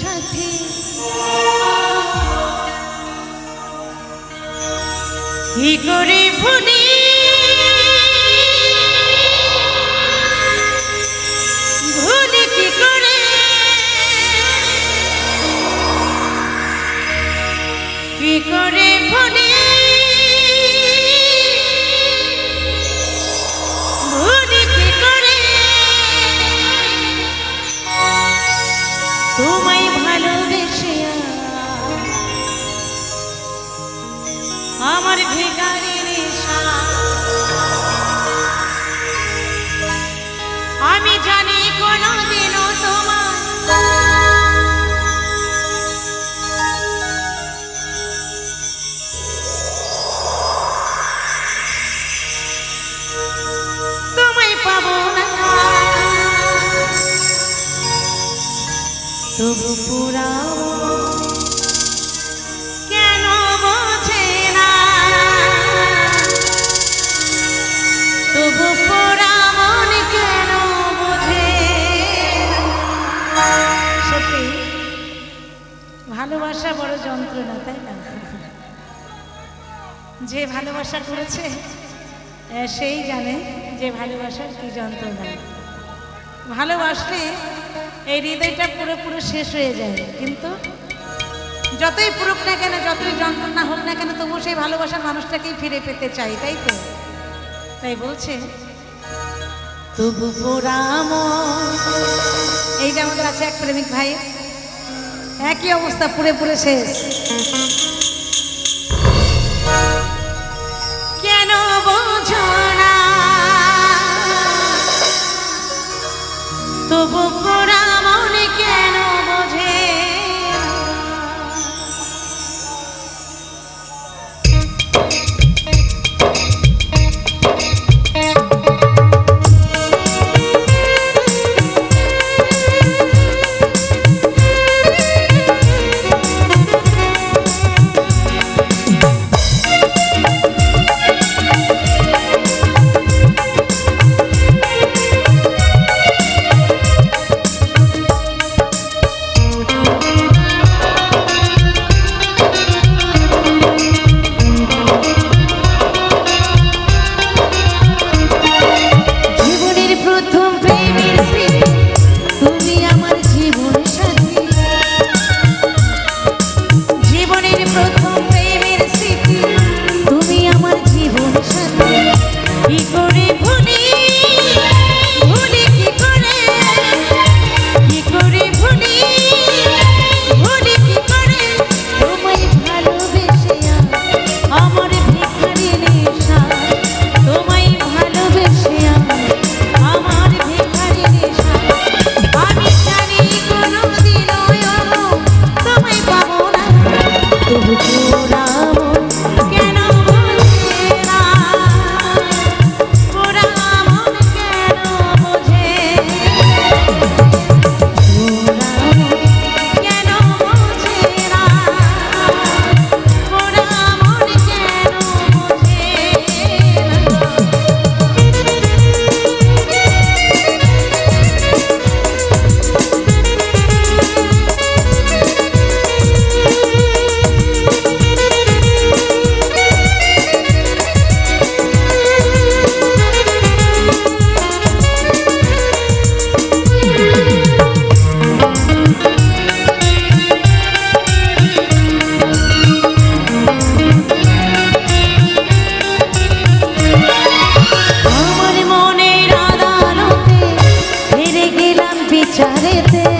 সাথে। কি করে ভুলি তবু পুরাও কেন বোঝে না? তবু পোড়া মন কেন বোঝে? সত্যি, ভালোবাসা বড় যন্ত্রণা, তাই না? যে ভালোবাসা করেছে সেই জানে যে ভালোবাসার কি যন্ত্রণা। ভালোবাসলে এই হৃদয়টা পুরোপুরো শেষ হয়ে যায়, কিন্তু যতই পুরুক না কেন, যতই যন্ত্রণা হোক না কেন, তবুও সেই ভালোবাসার মানুষটাকেই ফিরে পেতে চাই, তাই তো? তাই বলছে, তবু পোড়াম। এই যে আমাদের আছে এক প্রেমিক ভাই, একই অবস্থা পুরে পুরে শেষ। চারেতে